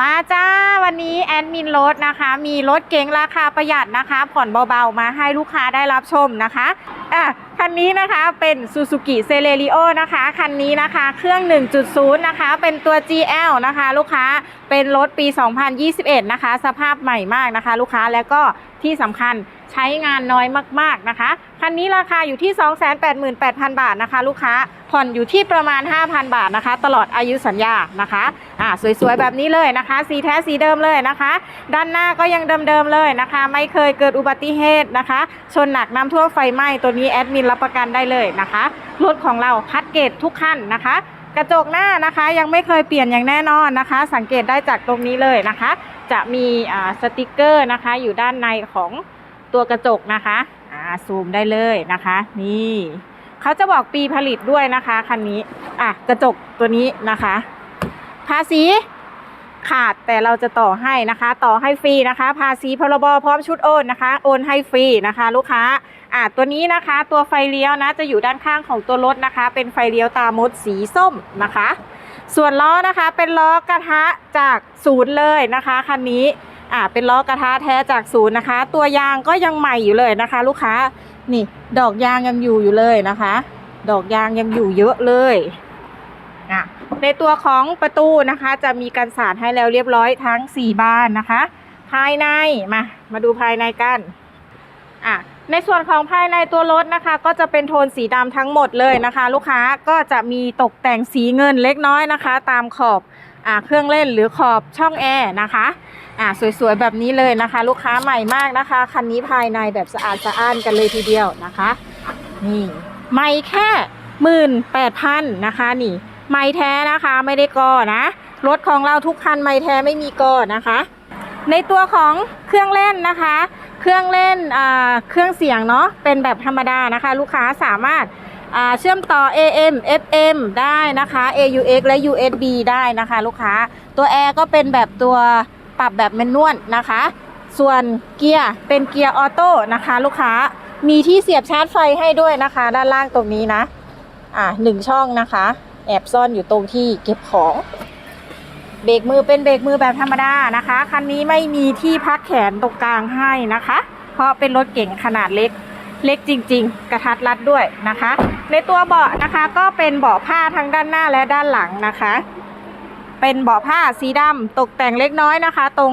มาจ้าวันนี้แอดมินรถนะคะ มีรถเก๋งราคาประหยัดนะคะ ผ่อนเบาๆมาให้ลูกค้าได้รับชมนะคะอะคันนี้นะคะเป็น Suzuki c e l e r i o นะคะ คันนี้นะคะเครื่อง 1.0 นะคะ เป็นตัว GL นะคะ ลูกค้าเป็นรถปี 2021 นะคะ สภาพใหม่มากนะคะ ลูกค้าแล้วก็ที่สำคัญ ใช้งานน้อยมากๆนะคะ คันนี้ราคาอยู่ที่ 288,000 บาทนะคะ ลูกค้า ผ่อนอยู่ที่ประมาณ 5,000 บาทนะคะ ตลอดอายุสัญญานะคะอ่าสวยๆ แบบนี้เลยนะคะ สีแท้สีเดิมเลยนะคะ ด้านหน้าก็ยังเดิมๆเลยนะคะ ไม่เคยเกิดอุบัติเหตุนะคะ ชนหนักน้ำท่วมไฟไหม้ตัวนี้แอดมินรับประกันได้เลยนะคะรถของเราคัดเกรดทุกขั้นนะคะกระจกหน้านะคะยังไม่เคยเปลี่ยนอย่างแน่นอนนะคะ สังเกตได้จากตรงนี้เลยนะคะ จะมีอ่าสติกเกอร์นะคะอยู่ด้านในของ ตัวกระจกนะคะอ่าซูมได้เลยนะคะ นี่เขาจะบอกปีผลิตด้วยนะคะคันนี้อะกระจกตัวนี้นะคะ ภาษีขาดแต่เราจะต่อให้นะคะ ต่อให้ฟรีนะคะ ภาษีพรบพร้อมชุดโอนนะคะ โอนให้ฟรีนะคะ ลูกค้าอะตัวนี้นะคะ ตัวไฟเลี้ยวนะ จะอยู่ด้านข้างของตัวรถนะคะ เป็นไฟเลี้ยวตามดสีส้มนะคะ ส่วนล้อนะคะเป็นล้อกระทะจากศูนย์เลยนะคะคันนี้ อ่าเป็นล้อกระทะแท้จากศูนย์นะคะ ตัวยางก็ยังใหม่อยู่เลยนะคะ ลูกค้านี่ ดอกยางยังอยู่อยู่เลยนะคะ ดอกยางยังอยู่เยอะเลยอะในตัวของประตูนะคะ จะมีกันสาดให้แล้วเรียบร้อยทั้ง 4 บานนะคะ ภายในมามาดูภายในกันอะในส่วนของภายในตัวรถนะคะ ก็จะเป็นโทนสีดำทั้งหมดเลยนะคะ ลูกค้าก็จะมีตกแต่งสีเงินเล็กน้อยนะคะ ตามขอบอ่าเครื่องเล่นหรือขอบช่องแอร์นะคะ อ่าสวยๆแบบนี้เลยนะคะ ลูกค้าใหม่มากนะคะ คันนี้ภายในแบบสะอาดสะอ้านกันเลยทีเดียวนะคะ นี่ไม่แค่หมื่นแปดพันนะคะนี่ ไม่แท้นะคะไม่ได้กอนะ รถของเราทุกคันไม่แท้ไม่มีกอนะคะ ในตัวของเครื่องเล่นนะคะ เครื่องเล่นอ่าเครื่องเสียงเนาะเป็นแบบธรรมดานะคะ ลูกค้าสามารถอ่าเชื่อมต่อ AM FM ได้นะคะ AUX และ USB ได้นะคะ ลูกค้าตัวแอร์ก็เป็นแบบตัว ปรับแบบแมนนวลนะคะ ส่วนเกียร์เป็นเกียร์ออโต้นะคะ ลูกค้ามีที่เสียบชาร์จไฟให้ด้วยนะคะ ด้านล่างตรงนี้นะ อ่าหนึ่งช่องนะคะ แอบซ่อนอยู่ตรงที่เก็บของ เบรกมือเป็นเบรกมือแบบธรรมดานะคะ คันนี้ไม่มีที่พักแขนตรงกลางให้นะคะ เพราะเป็นรถเก๋งขนาดเล็กเล็กจริง ๆ กระทัดรัดด้วยนะคะ ในตัวเบาะนะคะก็เป็นเบาะผ้าทั้งด้านหน้าและด้านหลังนะคะ เป็นเบาะผ้าสีดำตกแต่งเล็กน้อยนะคะ ตรง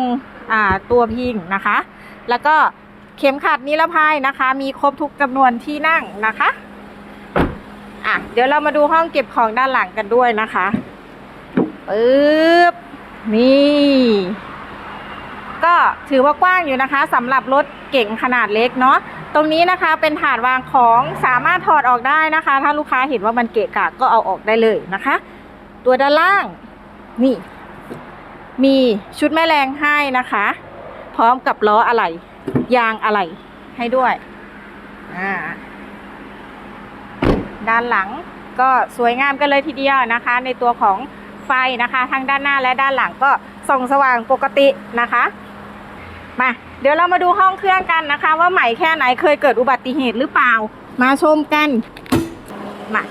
ตัวพิงนะคะ แล้วก็เข็มขัดนิรภัยนะคะ มีครบทุกจำนวนที่นั่งนะคะอะเดี๋ยวเรามาดูห้องเก็บของด้านหลังกันด้วยนะคะปึ๊บนี่ ก็ถือว่ากว้างอยู่นะคะสำหรับรถเก่งขนาดเล็กเนาะตรงนี้นะคะเป็นถาดวางของสามารถถอดออกได้นะคะ ถ้าลูกค้าเห็นว่ามันเกะกะก็เอาออกได้เลยนะคะ ตัวด้านล่าง นี่ มีชุดแม่แรงให้นะคะ พร้อมกับล้ออะไหล่ยางอะไหล่ให้ด้วยอ่าด้านหลังก็สวยงามกันเลยทีเดียวนะคะ ในตัวของไฟนะคะ ทั้งด้านหน้าและด้านหลังก็ส่องสว่างปกตินะคะมาเดี๋ยวเรามาดูห้องเครื่องกันนะคะ ว่าใหม่แค่ไหนเคยเกิดอุบัติเหตุหรือเปล่า มาชมกันมา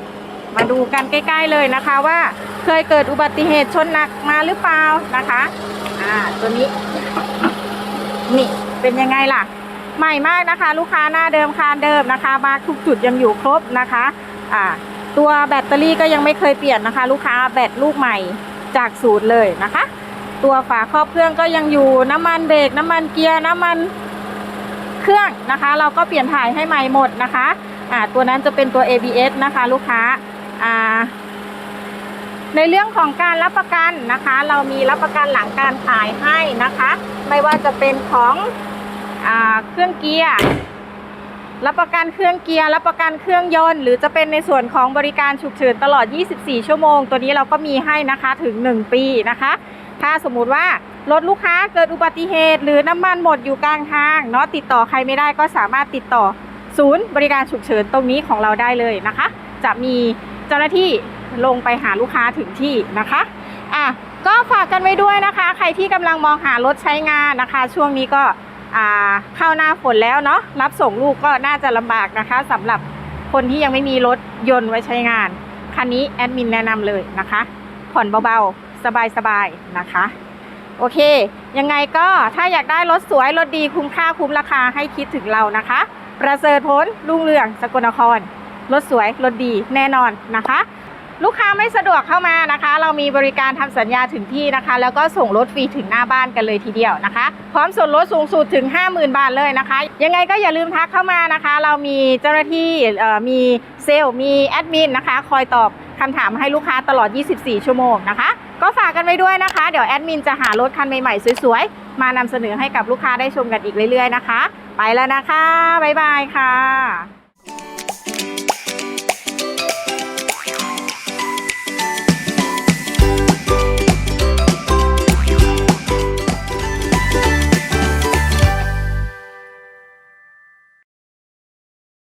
มาดูกันใกล้ ๆเลยนะคะว่า เคยเกิดอุบัติเหตุชนหนักมาหรือเปล่านะคะ อ่า ตัวนี้ นี่เป็นยังไงล่ะ ใหม่มากนะคะ ลูกค้าหน้าเดิมคานเดิมนะคะมาทุกจุดยังอยู่ครบนะคะ อ่า ตัวแบตเตอรี่ก็ยังไม่เคยเปลี่ยนนะคะ ลูกค้าแบตลูกใหม่จากศูนย์เลยนะคะ ตัวฝาครอบเครื่องก็ยังอยู่น้ำมันเบรกน้ำมันเกียร์น้ำมันเครื่องนะคะ เราก็เปลี่ยนถ่ายให้ใหม่หมดนะคะ อ่า ตัวนั้นจะเป็นตัว ABS นะคะ ลูกค้า อ่า ในเรื่องของการรับประกันนะคะ เรามีรับประกันหลังการขายให้นะคะ ไม่ว่าจะเป็นของอเครื่องเกียร์รับประกันเครื่องเกียร์รับประกันเครื่องยนต์ หรือจะเป็นในส่วนของบริการฉุกเฉินตลอด 24 ชั่วโมง ตัวนี้เราก็มีให้นะคะถึง 1 ปีนะคะ ถ้าสมมุติว่ารถลูกค้าเกิดอุบัติเหตุ หรือน้ำมันหมดอยู่กลางทางเนาะติดต่อใครไม่ได้ก็สามารถติดต่อศูนย์บริการฉุกเฉินตรงนี้ของเราได้เลยนะคะ จะมีเจ้าหน้าที่ ลงไปหาลูกค้าถึงที่นะคะอะก็ฝากกันไว้ด้วยนะคะ ใครที่กำลังมองหารถใช้งานนะคะ ช่วงนี้ก็อ่าเข้าหน้าฝนแล้วเนาะรับส่งลูกก็น่าจะลำบากนะคะสำหรับคนที่ยังไม่มีรถยนต์ไว้ใช้งาน คันนี้แอดมินแนะนำเลยนะคะ ผ่อนเบาๆ สบายๆนะคะ โอเค ยังไงก็ถ้าอยากได้รถสวย รถดีคุ้มค่าคุ้มราคาให้คิดถึงเรานะคะ ประเสริฐผลรุ่งเรืองสกลนคร รถสวย รถดีแน่นอนนะคะ ลูกค้าไม่สะดวกเข้ามานะคะ เรามีบริการทำสัญญาถึงที่นะคะ แล้วก็ส่งรถฟรีถึงหน้าบ้านกันเลยทีเดียวนะคะ พร้อมส่วนลดสูงสุดถึง 50,000 บาทเลยนะคะ ยังไงก็อย่าลืมทักเข้ามานะคะ เรามีเจ้าหน้าที่มีเซลล์มีแอดมินนะคะ คอยตอบคำถามให้ลูกค้าตลอด 24 ชั่วโมงนะคะ ก็ฝากกันไว้ด้วยนะคะ เดี๋ยวแอดมินจะหารถคันใหม่ๆ สวยๆ มานำเสนอให้กับลูกค้าได้ชมกันอีกเรื่อยๆนะคะ ไปแล้วนะคะ บ๊ายบายค่ะ